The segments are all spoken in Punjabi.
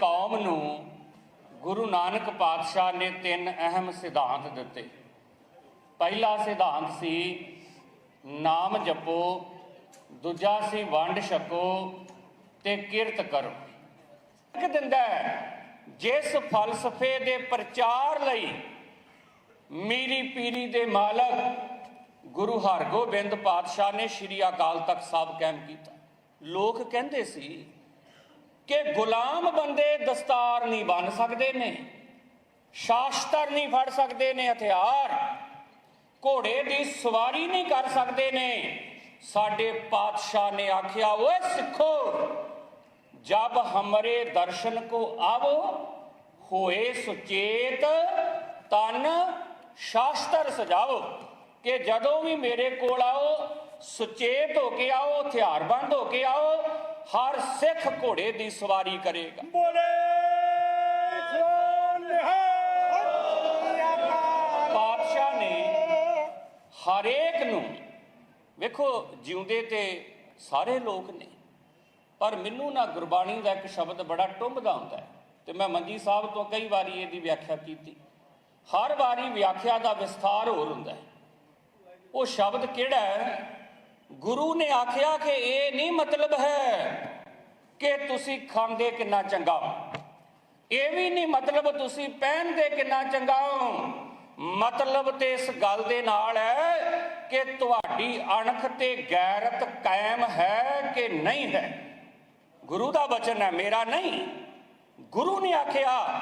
ਕੌਮ ਨੂੰ ਗੁਰੂ ਨਾਨਕ ਪਾਤਸ਼ਾਹ ਨੇ ਤਿੰਨ ਅਹਿਮ ਸਿਧਾਂਤ ਦਿੱਤੇ। ਪਹਿਲਾ ਸਿਧਾਂਤ ਸੀ ਨਾਮ ਜਪੋ ਦੂਜਾ ਸੀ ਵੰਡ ਛਕੋ ਤੇ ਕਿਰਤ ਕਰੋ। ਇੱਕ ਦਿੰਦਾ ਹੈ, ਜਿਸ ਫਲਸਫੇ ਦੇ ਪ੍ਰਚਾਰ ਲਈ ਮੀਰੀ ਪੀਰੀ ਦੇ ਮਾਲਕ ਗੁਰੂ ਹਰਗੋਬਿੰਦ ਪਾਤਸ਼ਾਹ ਨੇ ਸ੍ਰੀ ਅਕਾਲ ਤਖਤ ਸਾਹਿਬ ਕਾਇਮ ਕੀਤਾ। ਲੋਕ ਕਹਿੰਦੇ ਸੀ ਕਿ ਗੁਲਾਮ ਬੰਦੇ ਦਸਤਾਰ ਨਹੀਂ ਬਣ ਸਕਦੇ ਨੇ, ਸ਼ਾਸਤਰ ਨਹੀਂ ਫੜ ਸਕਦੇ ਨੇ, ਹਥਿਆਰ ਘੋੜੇ ਦੀ ਸਵਾਰੀ ਨਹੀਂ ਕਰ ਸਕਦੇ ਨੇ। ਸਾਡੇ ਪਾਤਸ਼ਾਹ ਨੇ ਆਖਿਆ, ਓਏ ਸਿੱਖੋ, ਜਬ ਹਮਰੇ ਦਰਸ਼ਨ ਕੋ ਆਵੋ, ਹੋਏ ਸੁਚੇਤ ਤਨ ਸ਼ਾਸਤਰ ਸਜਾਓ ਕਿ ਜਦੋਂ ਵੀ ਮੇਰੇ ਕੋਲ ਆਓ ਸੁਚੇਤ ਹੋ ਕੇ ਆਓ ਹਥਿਆਰਬੰਦ ਹੋ ਕੇ ਆਓ ਹਰ ਸਿੱਖ ਘੋੜੇ ਦੀ ਸਵਾਰੀ ਕਰੇਗਾ। ਬੋਲੇ! ਪਾਤਸ਼ਾਹ ਨੇ ਹਰੇਕ ਨੂੰ ਵੇਖੋ ਜਿਉਂਦੇ ਤੇ ਸਾਰੇ ਲੋਕ ਨੇ ਪਰ ਮੈਨੂੰ ਨਾ ਗੁਰਬਾਣੀ ਦਾ ਇੱਕ ਸ਼ਬਦ ਬੜਾ ਟੁੰਬਦਾ ਹੁੰਦਾ ਹੈ ਤੇ ਮੈਂ ਮੰਜੀ ਸਾਹਿਬ ਤੋਂ ਕਈ ਵਾਰੀ ਇਹਦੀ ਵਿਆਖਿਆ ਕੀਤੀ। ਹਰ ਵਾਰੀ ਵਿਆਖਿਆ ਦਾ ਵਿਸਥਾਰ ਹੋਰ ਹੁੰਦਾ ਹੈ। ਉਹ ਸ਼ਬਦ ਕਿਹੜਾ ਹੈ? ਗੁਰੂ ਨੇ ਆਖਿਆ ਕਿ ਇਹ ਨਹੀਂ ਮਤਲਬ ਹੈ ਕਿ ਤੁਸੀਂ ਖਾਂਦੇ ਕਿੰਨਾ ਚੰਗਾ ਇਹ ਵੀ ਨਹੀਂ ਮਤਲਬ ਤੁਸੀਂ ਪਹਿਨਦੇ ਕਿੰਨਾ ਚੰਗਾ ਹੋ। ਮਤਲਬ ਤੇ ਇਸ ਗੱਲ ਦੇ ਨਾਲ ਹੈ ਕਿ ਤੁਹਾਡੀ ਅਣਖ ਤੇ ਗੈਰਤ ਕਾਇਮ ਹੈ ਕਿ ਨਹੀਂ ਹੈ। ਗੁਰੂ ਦਾ ਬਚਨ ਹੈ, ਮੇਰਾ ਨਹੀਂ। ਗੁਰੂ ਨੇ ਆਖਿਆ,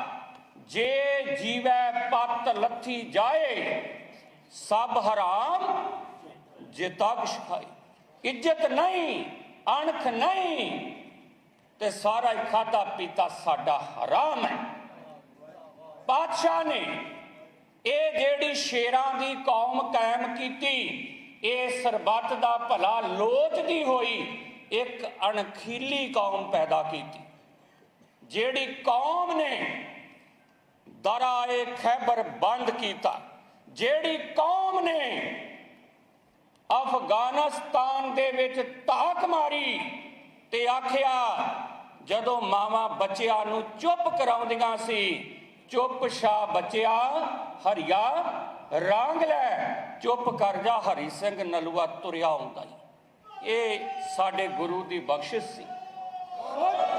ਜੇ ਜੀਵੈ ਪਤ ਲੱਥੀ ਜਾਏ, ਸਭ ਹਰਾਮ ਜੇ ਖਾਈ ਇੱਜ਼ਤ ਨਹੀਂ, ਅਣਖ ਨਹੀਂ, ਤੇ ਸਾਰਾ ਹੀ ਖਾਦਾ ਪੀਤਾ ਸਾਡਾ ਹਰਾਮ ਹੈ। ਬਾਦਸ਼ਾਹ ਨੇ ਇਹ ਜਿਹੜੀ ਸ਼ੇਰਾਂ ਦੀ ਕੌਮ ਕਾਇਮ ਕੀਤੀ, ਇਹ ਸਰਬੱਤ ਦਾ ਭਲਾ ਲੋਚਦੀ ਹੋਈ, ਇੱਕ ਅਣਖੀਲੀ ਕੌਮ ਪੈਦਾ ਕੀਤੀ। ਜਿਹੜੀ ਕੌਮ ਨੇ ਦਰਾਏ ਖੈਬਰ ਬੰਦ ਕੀਤਾ, ਜਿਹੜੀ ਕੌਮ ਨੇ ਅਫਗਾਨਿਸਤਾਨ ਦੇ ਵਿੱਚ ਧਾਕ ਮਾਰੀ ਤੇ ਆਖਿਆ, ਜਦੋਂ ਮਾਵਾਂ ਬੱਚਿਆਂ ਨੂੰ ਚੁੱਪ ਕਰਾਉਂਦੀਆਂ ਸੀ, ਚੁੱਪ ਸ਼ਾ ਬੱਚਿਆ, ਹਰੀਆ, ਰਾਂਗ ਲੈ, ਚੁੱਪ ਕਰ ਜਾ, ਹਰੀ ਸਿੰਘ ਨਲੂਆ ਤੁਰਿਆ ਆਉਂਦਾ ਈ। ਇਹ ਸਾਡੇ ਗੁਰੂ ਦੀ ਬਖਸ਼ਿਸ਼ ਸੀ।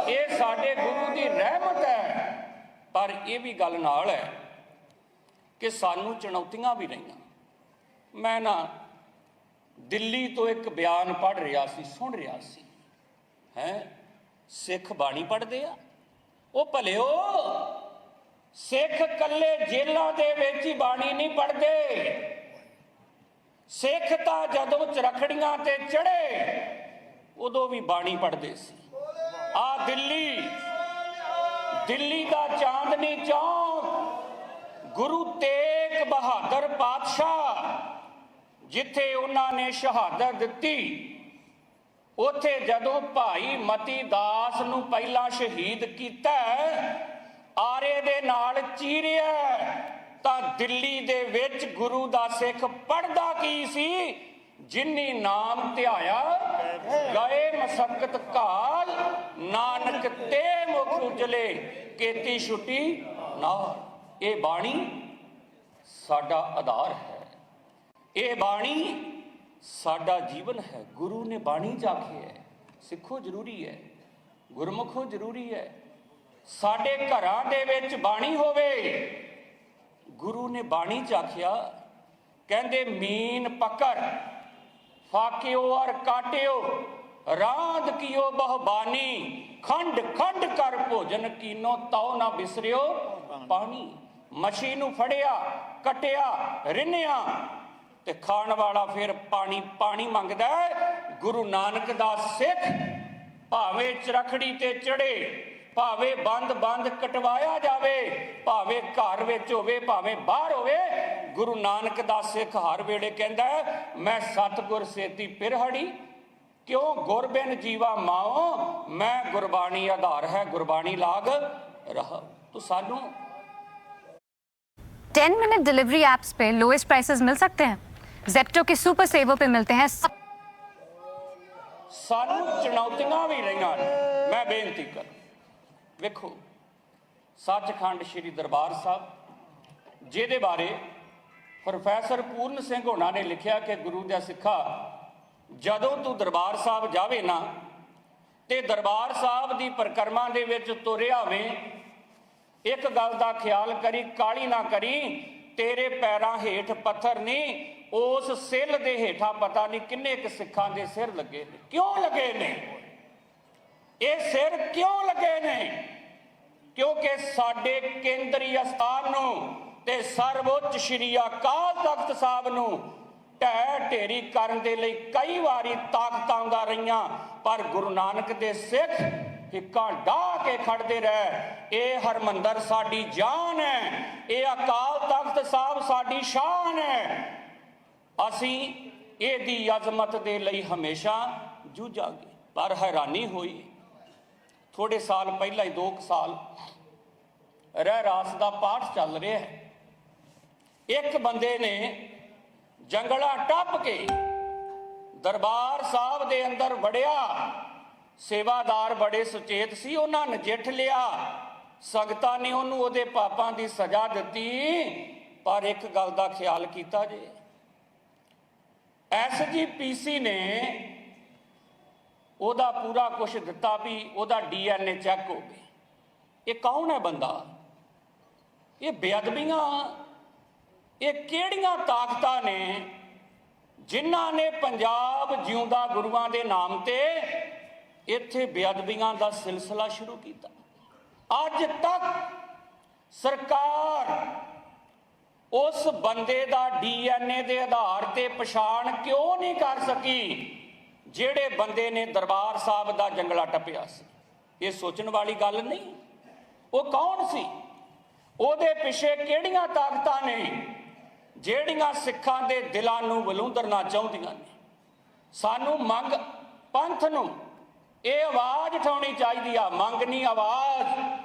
ਇਹ ਸਾਡੇ ਗੁਰੂ ਦੀ ਰਹਿਮਤ ਹੈ। ਪਰ ਇਹ ਵੀ ਗੱਲ ਨਾਲ ਹੈ ਕਿ ਸਾਨੂੰ ਚੁਣੌਤੀਆਂ ਵੀ ਰਹੀਆਂ। ਮੈਂ ਨਾ ਦਿੱਲੀ ਤੋਂ ਇੱਕ ਬਿਆਨ ਪੜ੍ਹ ਰਿਹਾ ਸੀ, ਸੁਣ ਰਿਹਾ ਸੀ। ਹੈ? ਸਿੱਖ ਬਾਣੀ ਪੜ੍ਹਦੇ ਆ? ਉਹ ਭਲਿਓ, ਸਿੱਖ ਕੱਲੇ ਜੇਲਾਂ ਦੇ ਵਿੱਚ ਹੀ ਬਾਣੀ ਨਹੀਂ ਪੜ੍ਹਦੇ। ਸਿੱਖ ਤਾਂ ਜਦੋਂ ਚਰਖੜੀਆਂ ਤੇ ਚੜੇ ਉਦੋਂ ਵੀ ਬਾਣੀ ਪੜ੍ਹਦੇ ਸੀ। ਆ ਦਿੱਲੀ ਦਿੱਲੀ ਦਾ ਚਾਂਦਨੀ ਚੌਕ, ਗੁਰੂ ਤੇਗ ਬਹਾਦਰ ਪਾਤਸ਼ਾਹ ਜਿੱਥੇ ਉਹਨਾਂ ਨੇ ਸ਼ਹਾਦਤ ਦਿੱਤੀ, ਉਥੇ ਜਦੋਂ ਭਾਈ ਮਤੀ ਦਾਸ ਨੂੰ ਪਹਿਲਾਂ ਸ਼ਹੀਦ ਕੀਤਾ, ਆਰੇ ਦੇ ਨਾਲ ਚੀਰਿਆ, ਤਾਂ ਦਿੱਲੀ ਦੇ ਵਿੱਚ ਗੁਰੂ ਦਾ ਸਿੱਖ ਪੜਦਾ ਕੀ ਸੀ? ਜਿਨੀ ਨਾਮ ਧਿਆਇਆ, ਗਏ ਮਸਕਤ ਕਾਲ ਨਾਨਕ ਤੇ ਮੁਖ ਉਜਲੇ, ਕੀਤੀ ਛੁੱਟੀ ਨਾ। ਇਹ ਬਾਣੀ ਸਾਡਾ ਆਧਾਰ ਹੈ। ਇਹ ਬਾਣੀ ਸਾਡਾ ਜੀਵਨ ਹੈ, ਗੁਰੂ ਨੇ ਬਾਣੀ ਜਾਖੀ ਹੈ, ਸਿੱਖੋ ਜ਼ਰੂਰੀ ਹੈ, ਗੁਰਮੁਖੋ ਜ਼ਰੂਰੀ ਹੈ, ਸਾਡੇ ਘਰਾਂ ਦੇ ਵਿੱਚ ਬਾਣੀ ਹੋਵੇ। ਗੁਰੂ ਨੇ ਬਾਣੀ ਚ ਆਖਿਆ, ਕਹਿੰਦੇ, ਮੀਨ ਪਕੜ, ਫਾਕਿਓ ਔਰ ਕਾਟਿਓ ਰਾਧ ਕੀਓ ਬਹਬਾਨੀ, ਖੰਡ ਖੰਡ ਕਰ ਭੋਜਨ ਕੀਨੋ ਤਉ ਨਾ ਬਿਸਰਿਓ ਪਾਣੀ। ਮਛੀ ਨੂੰ ਫੜਿਆ, ਕਟਿਆ, ਰਿੰਨਿਆ ਤੇ ਖਾਣ ਵਾਲਾ ਫਿਰ ਪਾਣੀ ਪਾਣੀ ਮੰਗਦਾ ਹੈ। ਗੁਰੂ ਨਾਨਕ ਦਾ ਸਿੱਖ ਭਾਵੇਂ ਚਰਖੜੀ ਤੇ ਚੜੇ ਭਾਵੇਂ ਬੰਦ ਬੰਦ ਕਟਵਾਇਆ ਜਾਵੇ ਭਾਵੇਂ ਘਰ ਵਿੱਚ ਹੋਵੇ ਭਾਵੇਂ ਬਾਹਰ ਹੋਵੇ ਗੁਰੂ ਨਾਨਕ ਦਾ ਸਿੱਖ ਹਰ ਵੇਲੇ ਕਹਿੰਦਾ ਹੈ, ਮੈਂ ਸਤਗੁਰ ਸੇਤੀ ਪਿਰਹੜੀ ਕਿਉਂ ਗੁਰਬਿਨ ਜੀਵਾ ਮਾਓ ਮੈਂ ਗੁਰਬਾਣੀ ਆਧਾਰ ਹੈ ਗੁਰਬਾਣੀ ਲਾਗ ਰਹਾ ਤੋ ਸਾਨੂੰ 10 मिनट डिलीवरी एप्स पे लोएस्ट प्राइसेस मिल सकते हैं जेप्टो के सुपर सेवर पे मिलते हैं ਸਾਨੂੰ ਚੁਣੌਤੀਆਂ ਵੀ ਰਹੀਆਂ ਨੇ ਮੈਂ ਬੇਨਤੀ ਕਰ ਵੇਖੋ ਸੱਚਖੰਡ ਸ੍ਰੀ ਦਰਬਾਰ ਸਾਹਿਬ ਜਿਹਦੇ ਬਾਰੇ ਪ੍ਰੋਫੈਸਰ ਪੂਰਨ ਸਿੰਘ ਹੋਣਾ ਨੇ ਲਿਖਿਆ ਕਿ ਗੁਰੂ ਦਾ ਸਿੱਖਾ ਜਦੋਂ ਤੂੰ ਦਰਬਾਰ ਸਾਹਿਬ ਜਾਵੇ ਨਾ ਤੇ ਦਰਬਾਰ ਸਾਹਿਬ ਦੀ ਪਰਿਕਰਮਾ ਦੇ ਵਿੱਚ ਤੁਰਿਆ ਹੋਵੇਂ ਇੱਕ ਗੱਲ ਦਾ ਖਿਆਲ ਕਰੀ ਕਾਲੀ ਨਾ ਕਰੀ ਤੇਰੇ ਪੈਰਾਂ ਹੇਠ ਪੱਥਰ ਨਹੀਂ ਉਸ ਸਿੱਲ ਦੇ ਹੇਠਾਂ ਪਤਾ ਨਹੀਂ ਕਿੰਨੇ ਕੁ ਸਿੱਖਾਂ ਦੇ ਸਿਰ ਲੱਗੇ ਨੇ। ਕਿਉਂ ਲੱਗੇ ਨੇ? ਇਹ ਸਿਰ ਕਿਉਂ ਲੱਗੇ ਨੇ? ਕਿਉਂਕਿ ਸਾਡੇ ਕੇਂਦਰੀ ਅਸਥਾਨ ਨੂੰ ਤੇ ਸਰਵਉੱਚ ਸ਼੍ਰੀ ਅਕਾਲ ਤਖਤ ਸਾਹਿਬ ਨੂੰ ਢਹਿ ਢੇਰੀ ਕਰਨ ਦੇ ਲਈ ਕਈ ਵਾਰੀ ਤਾਕਤਾਂ ਆਉਂਦਾ ਰਹੀਆਂ, ਪਰ ਗੁਰੂ ਨਾਨਕ ਦੇ ਸਿੱਖ ਹਿੱਕਾਂ ਢਾਹ ਕੇ ਖੜਦੇ ਰਹੇ। ਇਹ ਹਰਮੰਦਰ ਸਾਡੀ ਜਾਨ ਹੈ, ਇਹ ਅਕਾਲ ਤਖਤ ਸਾਹਿਬ ਸਾਡੀ ਸ਼ਾਨ ਹੈ। ਅਸੀਂ ਇਹਦੀ ਅਜ਼ਮਤ ਦੇ ਲਈ ਹਮੇਸ਼ਾ ਜੂਝਾਂਗੇ। ਪਰ ਹੈਰਾਨੀ ਹੋਈ। ਥੋੜੇ ਸਾਲ ਪਹਿਲਾਂ ਹੀ 2 ਸਾਲ ਰਹਿ ਰਾਸ ਦਾ ਪਾਠ ਚੱਲ ਰਿਹਾ ਹੈ। ਇੱਕ ਬੰਦੇ ਨੇ ਜੰਗਲਾ ਟੱਪ ਕੇ ਦਰਬਾਰ ਸਾਹਿਬ ਦੇ ਅੰਦਰ ਵੜਿਆ। ਸੇਵਾਦਾਰ ਬੜੇ ਸੁਚੇਤ ਸੀ। ਉਹਨਾਂ ਨਜਿੱਠ ਲਿਆ। ਸੰਗਤਾਂ ਨੇ ਉਹਨੂੰ ਉਹਦੇ ਪਾਪਾਂ ਦੀ ਸਜ਼ਾ ਦਿੱਤੀ। ਪਰ ਇੱਕ ਗੱਲ ਦਾ ਖਿਆਲ ਕੀਤਾ ਜੇ। ਐਸਜੀਪੀਸੀ ਨੇ ਉਹਦਾ ਪੂਰਾ ਕੁਝ ਦਿੱਤਾ ਵੀ ਉਹਦਾ ਡੀਐਨਏ ਚੈੱਕ ਹੋ ਹੋਵੇ ਇਹ ਕੌਣ ਹੈ ਬੰਦਾ? ਇਹ ਬੇਅਦਬੀਆਂ? ਇਹ ਕਿਹੜੀਆਂ ਤਾਕਤਾਂ ਨੇ ਜਿਨ੍ਹਾਂ ਨੇ ਪੰਜਾਬ ਜਿਉਂਦਾ ਗੁਰੂਆਂ ਦੇ ਨਾਮ ਤੇ ਇੱਥੇ ਬੇਅਦਬੀਆਂ ਦਾ ਸਿਲਸਿਲਾ ਸ਼ੁਰੂ ਕੀਤਾ? ਅੱਜ ਤੱਕ ਸਰਕਾਰ ਉਸ ਬੰਦੇ ਦਾ ਡੀਐਨਏ ਦੇ ਆਧਾਰ ਤੇ ਪਛਾਣ ਕਿਉਂ ਨਹੀਂ ਕਰ ਸਕੀ? ਜਿਹੜੇ ਬੰਦੇ ਨੇ ਦਰਬਾਰ ਸਾਹਿਬ ਦਾ ਜੰਗਲਾ ਟੱਪਿਆ ਸੀ। ਇਹ ਸੋਚਣ ਵਾਲੀ ਗੱਲ ਨਹੀਂ। ਉਹ ਕੌਣ ਸੀ? ਉਹਦੇ ਪਿੱਛੇ ਕਿਹੜੀਆਂ ਤਾਕਤਾਂ ਨੇ? ਜਿਹੜੀਆਂ ਸਿੱਖਾਂ ਦੇ ਦਿਲਾਂ ਨੂੰ ਬਲੂੰਦਰਨਾ ਚਾਹੁੰਦੀਆਂ ਨੇ? ਸਾਨੂੰ ਮੰਗ ਪੰਥ ਨੂੰ ਇਹ ਆਵਾਜ਼ ਉਠਾਉਣੀ ਚਾਹੀਦੀ ਆ। ਮੰਗਨੀ ਆਵਾਜ਼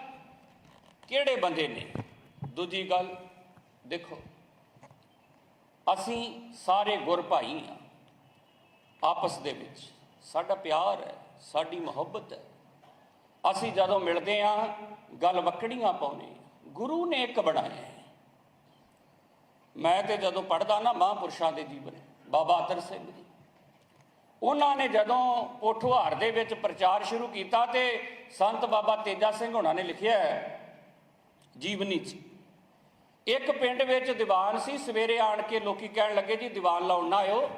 ਕਿਹੜੇ ਬੰਦੇ ਨੇ? ਦੂਜੀ ਗੱਲ ਦੇਖੋ, ਅਸੀਂ ਸਾਰੇ ਗੁਰ ਭਾਈ ਆ ਆਪਸ ਦੇ ਵਿੱਚ ਸਾਡਾ ਪਿਆਰ ਹੈ, ਸਾਡੀ ਮੁਹੱਬਤ ਹੈ। ਅਸੀਂ ਜਦੋਂ ਮਿਲਦੇ ਆ ਗੱਲ ਵਕੜੀਆਂ ਪਾਉਨੇ ਗੁਰੂ ਨੇ ਇੱਕ ਬਣਾਇਆ ਹੈ। ਮੈਂ ਤੇ ਜਦੋਂ ਪੜਦਾ ਨਾ ਮਹਾਂਪੁਰਸ਼ਾਂ ਦੇ ਜੀਵਨ, ਬਾਬਾ ਅਤਰ ਸਿੰਘ ਜੀ, ਉਹਨਾਂ ਨੇ ਜਦੋਂ ਪੋਠੁਹਾਰ ਦੇ ਵਿੱਚ ਪ੍ਰਚਾਰ ਸ਼ੁਰੂ ਕੀਤਾ ਤੇ ਸੰਤ ਬਾਬਾ ਤੇਜਾ ਸਿੰਘ ਹੋਣਾ ਨੇ ਲਿਖਿਆ ਜੀਵਨੀ 'ਚ। ਇੱਕ ਪਿੰਡ ਵਿੱਚ ਦੀਵਾਨ ਸੀ, ਸਵੇਰੇ ਆਣ ਕੇ ਲੋਕੀ ਕਹਿਣ ਲੱਗੇ, ਜੀ, ਦੀਵਾਨ ਲਾਉਣ ਨਾ ਆਇਓ।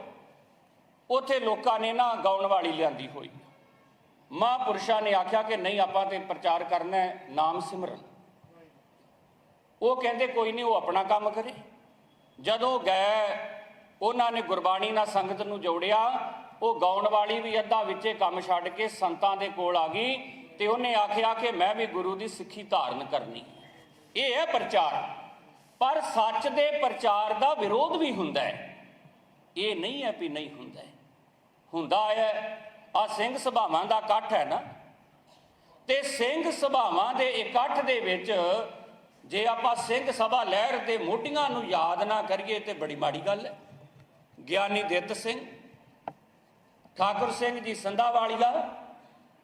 ਉੱਥੇ ਲੋਕਾਂ ਨੇ ਨਾ ਗਾਉਣ ਵਾਲੀ ਲਿਆਂਦੀ ਹੋਈ। ਮਹਾਂਪੁਰਸ਼ਾਂ ਨੇ ਆਖਿਆ ਕਿ ਨਹੀਂ, ਆਪਾਂ ਤੇ ਪ੍ਰਚਾਰ ਕਰਨਾ ਹੈ, ਨਾਮ ਸਿਮਰਨ। ਉਹ ਕਹਿੰਦੇ, ਕੋਈ ਨਹੀਂ, ਉਹ ਆਪਣਾ ਕੰਮ ਕਰੇ। ਜਦੋਂ ਗਏ, ਉਹਨਾਂ ਨੇ ਗੁਰਬਾਣੀ ਨਾਲ ਸੰਗਤ ਨੂੰ ਜੋੜਿਆ। ਉਹ ਗਾਉਣ ਵਾਲੀ ਵੀ ਅੱਧਾ ਵਿੱਚੇ ਕੰਮ ਛੱਡ ਕੇ ਸੰਤਾਂ ਦੇ ਕੋਲ ਆ ਗਈ ਤੇ ਉਹਨੇ ਆਖਿਆ ਕਿ ਮੈਂ ਵੀ ਗੁਰੂ ਦੀ ਸਿੱਖੀ ਧਾਰਨ ਕਰਨੀ ਇਹ ਹੈ ਪ੍ਰਚਾਰ। ਪਰ ਸੱਚ ਦੇ ਪ੍ਰਚਾਰ ਦਾ ਵਿਰੋਧ ਵੀ ਹੁੰਦਾ ਹੈ। ਇਹ ਨਹੀਂ ਹੈ ਵੀ ਨਹੀਂ ਹੁੰਦਾ ਹੈ। ਹੁੰਦਾ ਹੈ ਆ ਸਿੰਘ ਸਭਾਵਾਂ ਦਾ ਇਕੱਠ ਹੈ ਨਾ। ਤੇ ਸਿੰਘ ਸਭਾਵਾਂ ਦੇ ਇਕੱਠ ਦੇ ਵਿੱਚ ਜੇ ਆਪਾਂ ਸਿੰਘ ਸਭਾ ਲਹਿਰ ਦੇ ਮੋਢੀਆਂ ਨੂੰ ਯਾਦ ਨਾ ਕਰੀਏ ਤੇ ਬੜੀ ਮਾੜੀ ਗੱਲ ਹੈ। ਗਿਆਨੀ ਦਿੱਤ ਸਿੰਘ, ਠਾਕੁਰ ਸਿੰਘ ਜੀ ਸੰਧਾਵਾਲੀਆ,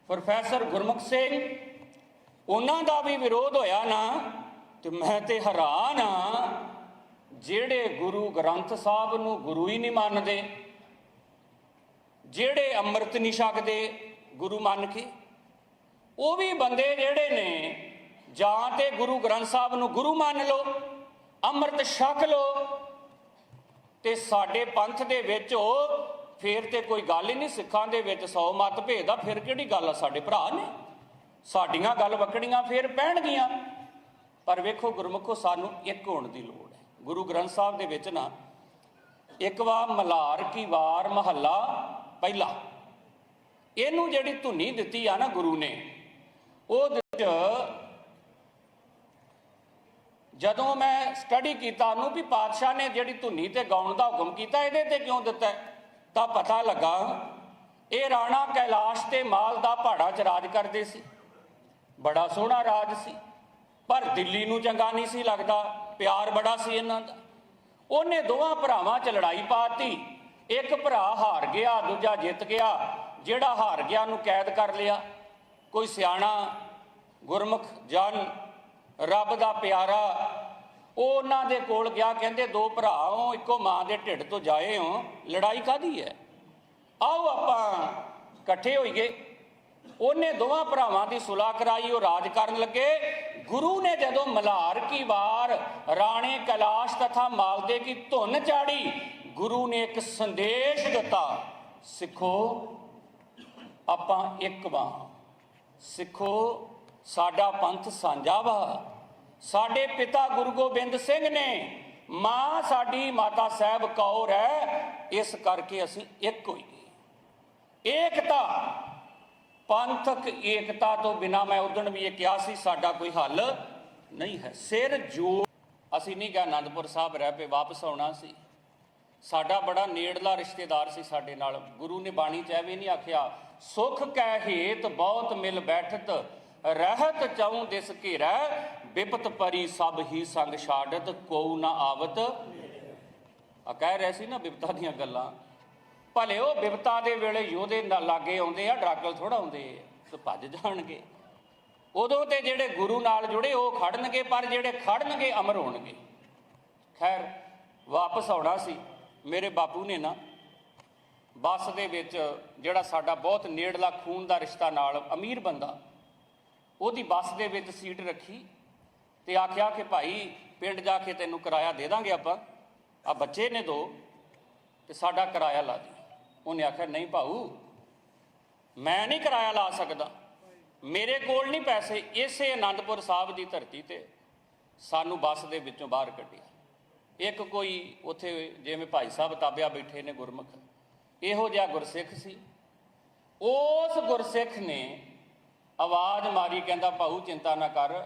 ਪ੍ਰੋਫੈਸਰ ਗੁਰਮੁਖ ਸਿੰਘ, ਉਹਨਾਂ ਦਾ ਵੀ ਵਿਰੋਧ ਹੋਇਆ ਨਾ। ਤੇ ਮੈਂ ਤੇ ਹੈਰਾਨ ਆ, ਜਿਹੜੇ ਗੁਰੂ ਗ੍ਰੰਥ ਸਾਹਿਬ ਨੂੰ ਗੁਰੂ ਹੀ ਨਹੀਂ ਮੰਨਦੇ, ਜਿਹੜੇ ਅੰਮ੍ਰਿਤ ਨਹੀਂ ਛਕਦੇ, ਗੁਰੂ ਮੰਨ ਕੇ। ਉਹ ਵੀ ਬੰਦੇ ਜਿਹੜੇ ਨੇ, ਜਾਂ ਤੇ ਗੁਰੂ ਗ੍ਰੰਥ ਸਾਹਿਬ ਨੂੰ ਗੁਰੂ ਮੰਨ ਲਓ, ਅੰਮ੍ਰਿਤ ਛਕ ਲਓ, ਤੇ ਸਾਡੇ ਪੰਥ ਦੇ ਵਿੱਚ ਉਹ ਫੇਰ ਤੇ ਕੋਈ ਗੱਲ ਹੀ ਨਹੀਂ, ਸਿੱਖਾਂ ਦੇ ਵਿੱਚ ਸੌ ਮਤ ਭੇਦ ਫਿਰ ਕਿਹੜੀ ਗੱਲ ਆ? ਸਾਡੇ ਭਰਾ ਨੇ, ਸਾਡੀਆਂ ਗੱਲ ਵਕੜੀਆਂ ਫੇਰ ਪੈਣਗੀਆਂ। ਪਰ ਵੇਖੋ ਗੁਰਮੁਖੋ ਸਾਨੂੰ ਇੱਕ ਹੋਣ ਦੀ ਲੋੜ ਹੈ। ਗੁਰੂ ਗ੍ਰੰਥ ਸਾਹਿਬ ਦੇ ਵਿੱਚ ਨਾ, ਇੱਕ ਵਾਰ ਮਲਾਰ ਕੀ ਵਾਰ ਮਹੱਲਾ ਪਹਿਲਾ। ਇਹਨੂੰ ਜਿਹੜੀ ਧੁਨੀ ਦਿੱਤੀ ਆ ਨਾ ਗੁਰੂ ਨੇ ਉਹ ਵਿੱਚ ਜਦੋਂ ਮੈਂ ਸਟੱਡੀ ਕੀਤਾ ਉਹਨੂੰ ਵੀ ਪਾਤਸ਼ਾਹ ਨੇ ਜਿਹੜੀ ਧੁਨੀ ਤੇ ਗਾਉਣ ਦਾ ਹੁਕਮ ਕੀਤਾ, ਇਹਦੇ ਤੇ ਕਿਉਂ ਦਿੱਤਾ? ਤਾਂ ਪਤਾ ਲੱਗਾ, ਇਹ ਰਾਣਾ ਕੈਲਾਸ਼ ਤੇ ਮਾਲ ਦਾ ਪਹਾੜਾ ਚ ਰਾਜ ਕਰਦੇ ਸੀ। ਬੜਾ ਸੋਹਣਾ ਰਾਜ ਸੀ। ਪਰ ਦਿੱਲੀ ਨੂੰ ਚੰਗਾ ਨਹੀਂ ਸੀ ਲੱਗਦਾ, ਪਿਆਰ ਬੜਾ ਸੀ ਇਹਨਾਂ ਦਾ। ਉਹਨੇ ਦੋਵਾਂ ਭਰਾਵਾਂ 'ਚ ਲੜਾਈ ਪਾਤੀ। ਇੱਕ ਭਰਾ ਹਾਰ ਗਿਆ, ਦੂਜਾ ਜਿੱਤ ਗਿਆ। ਜਿਹੜਾ ਹਾਰ ਗਿਆ ਨੂੰ ਕੈਦ ਕਰ ਲਿਆ। ਕੋਈ ਸਿਆਣਾ, ਗੁਰਮੁਖ ਜਨ, ਰੱਬ ਦਾ ਪਿਆਰਾ, ਉਹ ਉਹਨਾਂ ਦੇ ਕੋਲ ਗਿਆ, ਕਹਿੰਦੇ, ਦੋ ਭਰਾ ਹੋ ਇੱਕੋ ਮਾਂ ਦੇ ਢਿੱਡ ਤੋਂ ਜਾਏ ਹੋ। ਲੜਾਈ ਕਾਦੀ ਹੈ? ਆਓ ਆਪਾਂ ਇਕੱਠੇ ਹੋਈਏ। ਉਹਨੇ ਦੋਵਾਂ ਭਰਾਵਾਂ ਦੀ ਸੁਲਾਹ ਕਰਾਈ, ਉਹ ਰਾਜ ਕਰਨ ਲੱਗੇ। ਗੁਰੂ ਨੇ ਜਦੋਂ ਮਲਹਾਰ ਕੀ ਵਾਰ, ਰਾਣੇ ਕੈਲਾਸ਼ ਤਥਾ ਮਾਲਦੇ ਕੀ ਧੁਨ ਚਾੜੀ, ਗੁਰੂ ਨੇ ਇੱਕ ਸੰਦੇਸ਼ ਦਿੱਤਾ, ਸਿੱਖੋ, ਆਪਾਂ ਇੱਕ ਵਾਂ। ਸਿੱਖੋ, ਸਾਡਾ ਪੰਥ ਸਾਂਝਾ ਵਾ। ਸਾਡੇ ਪਿਤਾ ਗੁਰੂ ਗੋਬਿੰਦ ਸਿੰਘ ਨੇ, ਮਾਂ ਸਾਡੀ ਮਾਤਾ ਸਾਹਿਬ ਕੌਰ ਹੈ, ਇਸ ਕਰਕੇ ਅਸੀਂ ਇੱਕ ਹੋਈਏ ਏਕਤਾ ਪੰਥਕ ਏਕਤਾ ਤੋਂ ਬਿਨਾ ਮੈਂ ਉਦਣ ਵੀ ਇਹ ਕਿਹਾ ਸੀ, ਸਾਡਾ ਕੋਈ ਹੱਲ ਨਹੀਂ ਹੈ। ਸਿਰ ਜੋ ਅਸੀਂ ਨਹੀਂ ਗਾ ਆਨੰਦਪੁਰ ਸਾਹਿਬ ਰਹਿ ਪਏ, ਵਾਪਸ ਆਉਣਾ ਸੀ। ਸਾਡਾ ਬੜਾ ਨੇੜਲਾ ਰਿਸ਼ਤੇਦਾਰ ਸੀ ਸਾਡੇ ਨਾਲ। ਗੁਰੂ ਨੇ ਬਾਣੀ ਚ ਐਵੇਂ ਨਹੀਂ ਆਖਿਆ, ਸੁਖ ਕੈ ਹੇਤ, ਬਹੁਤ ਮਿਲ ਬੈਠਤ, ਰਹਿਤ ਚਾਉ ਦਿਸ ਘੇਰੈ, ਬਿਪਤ ਪਰੀ ਸਭ ਹੀ ਸੰਗ ਛਾੜਤ ਕੋ ਨਾ ਆਵਤ। ਆ ਕਹਿ ਰਿਹਾ ਸੀ ਨਾ ਬਿਪਤਾ ਦੀਆਂ ਗੱਲਾਂ। ਭਲੇ ਉਹ ਵਿਪਤਾ ਦੇ ਵੇਲੇ ਯੋਧੇ ਨਾਲ ਲਾਗੇ ਆਉਂਦੇ ਆ ਡਰਾਕਲ ਥੋੜਾ ਆਉਂਦੇ ਆ, ਤੇ ਭੱਜ ਜਾਣਗੇ। ਉਦੋਂ ਤੇ ਜਿਹੜੇ ਗੁਰੂ ਨਾਲ ਜੁੜੇ, ਉਹ ਖੜਨਗੇ, ਪਰ ਜਿਹੜੇ ਖੜਨਗੇ, ਅਮਰ ਹੋਣਗੇ। ਖੈਰ, ਵਾਪਸ ਆਉਣਾ ਸੀ, ਮੇਰੇ ਬਾਪੂ ਨੇ ਨਾ। ਬੱਸ ਦੇ ਵਿੱਚ ਜਿਹੜਾ ਸਾਡਾ ਬਹੁਤ ਨੇੜਲਾ ਖੂਨ ਦਾ ਰਿਸ਼ਤਾ ਨਾਲ ਅਮੀਰ ਬੰਦਾ, ਉਹਦੀ ਬੱਸ ਦੇ ਵਿੱਚ ਸੀਟ ਰੱਖੀ ਤੇ ਆਖਿਆ ਕਿ ਭਾਈ, ਪਿੰਡ ਜਾ ਕੇ ਤੈਨੂੰ ਕਿਰਾਇਆ ਦੇ ਦਾਂਗੇ ਆਪਾਂ। ਆ ਬੱਚੇ ਨੇ ਦੋ, ਤੇ ਸਾਡਾ ਕਿਰਾਇਆ ਲਾ ਦੀ। ਉਹਨੇ ਆਖਿਆ, ਨਹੀਂ ਭਾਊ, ਮੈਂ ਨਹੀਂ ਕਿਰਾਇਆ ਲਾ ਸਕਦਾ। ਮੇਰੇ ਕੋਲ ਨਹੀਂ ਪੈਸੇ। ਇਸੇ ਆਨੰਦਪੁਰ ਸਾਹਿਬ ਦੀ ਧਰਤੀ ਤੇ ਸਾਨੂੰ ਬੱਸ ਦੇ ਵਿੱਚੋਂ ਬਾਹਰ ਕੱਢਿਆ ਇੱਕ ਕੋਈ ਉੱਥੇ ਜਿਵੇਂ ਭਾਈ ਸਾਹਿਬ ਤਾਬਿਆ ਬੈਠੇ ਨੇ ਗੁਰਮੁਖ, ਇਹੋ ਜਿਹਾ ਗੁਰਸਿੱਖ ਸੀ। ਉਸ ਗੁਰਸਿੱਖ ਨੇ ਆਵਾਜ਼ ਮਾਰੀ, ਕਹਿੰਦਾ, ਭਾਊ, ਚਿੰਤਾ ਨਾ ਕਰ।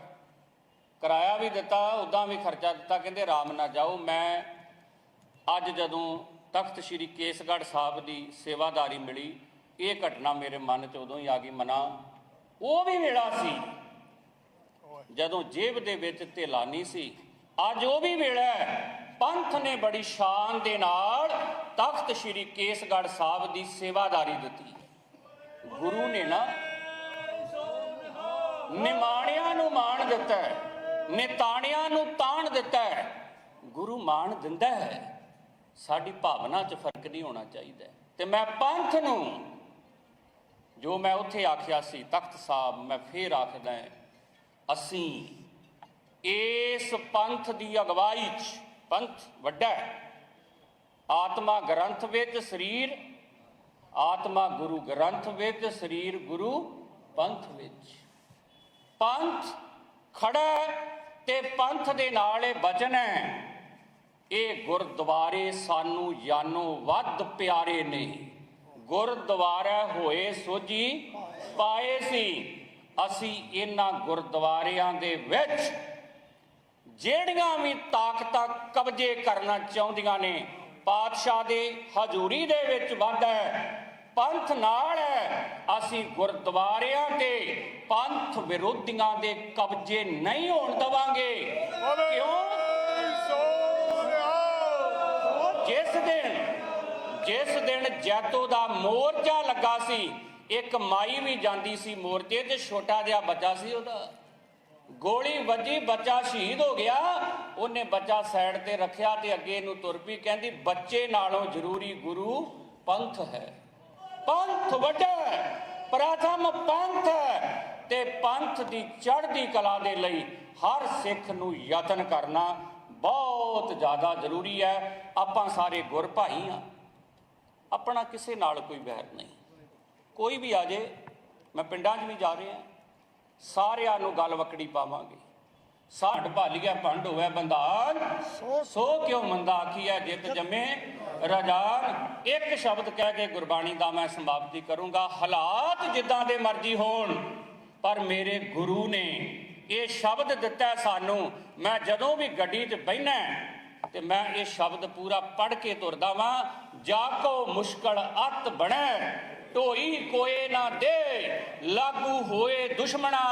ਕਿਰਾਇਆ ਵੀ ਦਿੱਤਾ ਉਦਾਂ ਵੀ ਖਰਚਾ ਦਿੱਤਾ। ਕਹਿੰਦੇ ਆਰਾਮ ਨਾਲ ਜਾਓ। ਮੈਂ ਅੱਜ ਜਦੋਂ ਤਖਤ ਸ੍ਰੀ ਕੇਸਗੜ੍ਹ ਸਾਹਿਬ ਦੀ ਸੇਵਾਦਾਰੀ ਮਿਲੀ। ਇਹ ਘਟਨਾ ਮੇਰੇ ਮਨ 'ਚ ਉਦੋਂ ਹੀ ਆ ਗਈ, ਮਨਾ। ਉਹ ਵੀ ਵੇਲਾ ਸੀ। ਜਦੋਂ ਜੇਬ ਦੇ ਵਿੱਚ ਧੇਲਾ ਸੀ, ਅੱਜ ਉਹ ਵੀ ਵੇਲਾ ਹੈ। ਪੰਥ ਨੇ ਬੜੀ ਸ਼ਾਨ ਦੇ ਨਾਲ ਤਖਤ ਸ੍ਰੀ ਕੇਸਗੜ੍ਹ ਸਾਹਿਬ ਦੀ ਸੇਵਾਦਾਰੀ ਦਿੱਤੀ। ਗੁਰੂ ਨੇ ਨਾ ਨਿਮਾਣਿਆਂ ਨੂੰ ਮਾਣ ਦਿੱਤਾ ਨਿਤਾਣਿਆਂ ਨੂੰ ਤਾਣ ਦਿੱਤਾ ਗੁਰੂ ਮਾਣ ਦਿੰਦਾ ਹੈ। ਸਾਡੀ ਭਾਵਨਾ 'ਚ ਫ਼ਰਕ ਨਹੀਂ ਹੋਣਾ ਚਾਹੀਦਾ। ਤੇ ਮੈਂ ਪੰਥ ਨੂੰ ਜੋ ਮੈਂ ਉੱਥੇ ਆਖਿਆ ਸੀ, ਤਖਤ ਸਾਹਿਬ, ਮੈਂ ਫੇਰ ਆਖਦਾ ਅਸੀਂ ਇਸ ਪੰਥ ਦੀ ਅਗਵਾਈ 'ਚ, ਪੰਥ ਵੱਡਾ ਆਤਮਾ ਗ੍ਰੰਥ ਵਿੱਚ ਸਰੀਰ, ਆਤਮਾ ਗੁਰੂ ਗ੍ਰੰਥ ਵਿੱਚ ਸਰੀਰ, ਗੁਰੂ ਪੰਥ ਵਿੱਚ। ਪੰਥ ਖੜਾ ਤੇ ਪੰਥ ਦੇ ਨਾਲ ਇਹ ਬਚਨ ਹੈ ਇਹ ਗੁਰਦੁਆਰੇ ਸਾਨੂੰ ਜਾਨੋਂ ਵੱਧ ਪਿਆਰੇ ਨੇ। ਗੁਰਦੁਆਰਾ ਹੋਏ ਸੋਜੀ ਪਾਏ ਸੀ। ਅਸੀਂ ਇਹਨਾਂ ਗੁਰਦੁਆਰਿਆਂ ਦੇ ਵਿੱਚ ਜਿਹੜੀਆਂ ਵੀ ਤਾਕਤਾਂ ਕਬਜ਼ੇ ਕਰਨਾ ਚਾਹੁੰਦੀਆਂ ਨੇ ਪਾਤਸ਼ਾਹ ਦੇ ਹਜ਼ੂਰੀ ਦੇ ਵਿੱਚ ਵੱਧ ਹੈ ਪੰਥ ਨਾਲ ਹੈ। ਅਸੀਂ ਗੁਰਦੁਆਰਿਆਂ ਤੇ ਪੰਥ ਵਿਰੋਧੀਆਂ ਦੇ ਕਬਜ਼ੇ ਨਹੀਂ ਹੋਣ ਦਵਾਂਗੇ। ਕਿਉਂ? ਜਿਸ ਦਿਨ ਜਿਸ ਦਿਨ ਜੈਤੋ ਦਾ ਮੋਰਚਾ ਲੱਗਾ ਸੀ, ਇੱਕ ਮਾਈ ਵੀ ਜਾਂਦੀ ਸੀ ਮੋਰਚੇ ਤੇ, ਛੋਟਾ ਜਿਹਾ ਬੱਚਾ ਸੀ ਉਹਦਾ। ਗੋਲੀ ਵੱਜੀ, ਬੱਚਾ ਸ਼ਹੀਦ ਹੋ ਗਿਆ। ਉਹਨੇ ਬੱਚਾ ਸਾਈਡ ਤੇ ਰੱਖਿਆ ਤੇ ਅੱਗੇ ਨੂੰ ਤੁਰ ਪਈ, ਕਹਿੰਦੀ, ਬੱਚੇ ਨਾਲੋਂ ਜ਼ਰੂਰੀ ਗੁਰੂ ਪੰਥ ਹੈ। ਪੰਥ ਵੱਡਾ ਪ੍ਰਥਮ ਪੰਥ ਹੈ ਤੇ ਪੰਥ ਦੀ ਚੜ੍ਹਦੀ ਕਲਾ ਦੇ ਲਈ ਹਰ ਸਿੱਖ ਨੂੰ ਯਤਨ ਕਰਨਾ ਬਹੁਤ ਜ਼ਿਆਦਾ ਜ਼ਰੂਰੀ ਹੈ, ਆਪਾਂ ਸਾਰੇ ਗੁਰ ਭਾਈ ਆ ਆਪਣਾ ਕਿਸੇ ਨਾਲ ਕੋਈ ਵੈਰ ਨਹੀਂ। ਕੋਈ ਵੀ ਆ ਜੇ, ਮੈਂ ਪਿੰਡਾਂ 'ਚ ਵੀ ਜਾ ਰਿਹਾ, ਸਾਰਿਆਂ ਨੂੰ ਗੱਲ ਵਕੜੀ ਪਾਵਾਂਗੇ। ਸਾਡ ਭਾਲੀਆ ਭੰਡ ਹੋਵੇ ਬੰਦਾਨ ਸੋ ਕਿਉ ਮੰਦਾ ਆਖੀਐ, ਜਿਤ ਜੰਮੇ ਰਜਾਨ। ਇੱਕ ਸ਼ਬਦ ਕਹਿ ਕੇ ਗੁਰਬਾਣੀ ਦਾ ਮੈਂ ਸਮਾਪਤੀ ਕਰੂੰਗਾ, ਹਾਲਾਤ ਜਿੱਦਾਂ ਦੇ ਮਰਜ਼ੀ ਹੋਣ, ਪਰ ਮੇਰੇ ਗੁਰੂ ਨੇ ਇਹ ਸ਼ਬਦ ਦਿੱਤਾ ਸਾਨੂੰ, ਮੈਂ ਜਦੋਂ ਵੀ ਗੱਡੀ 'ਚ ਬਹਿਣਾ ਤੇ ਮੈਂ ਇਹ ਸ਼ਬਦ ਪੂਰਾ ਪੜ੍ਹ ਕੇ ਤੁਰਦਾ ਵਾਂ, ਜਾ ਕੋ ਮੁਸ਼ਕਲ ਅਤ ਬਣੈ, ਢੋਈ ਕੋਏ ਨਾ ਦੇ, ਲਾਗੂ ਹੋਏ ਦੁਸ਼ਮਣਾ,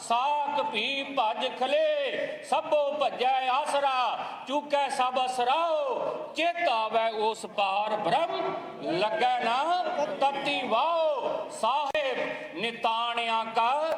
ਸਾਕ ਭੀ ਭਜ ਖਲੇ, ਸਭੋ ਭਜੈ ਆਸਰਾ, ਚੁਕੈ ਸਭ ਅਸਰਾਓ, ਚਿਤ ਆਵੈ ਉਸ ਪਾਰ ਬ੍ਰਹਮ ਲੱਗੈ ਨਾ ਤਤੀ ਵਾਓ, ਸਾਹਿਬ ਨਿਤਾਣਿਆਂ ਕਾ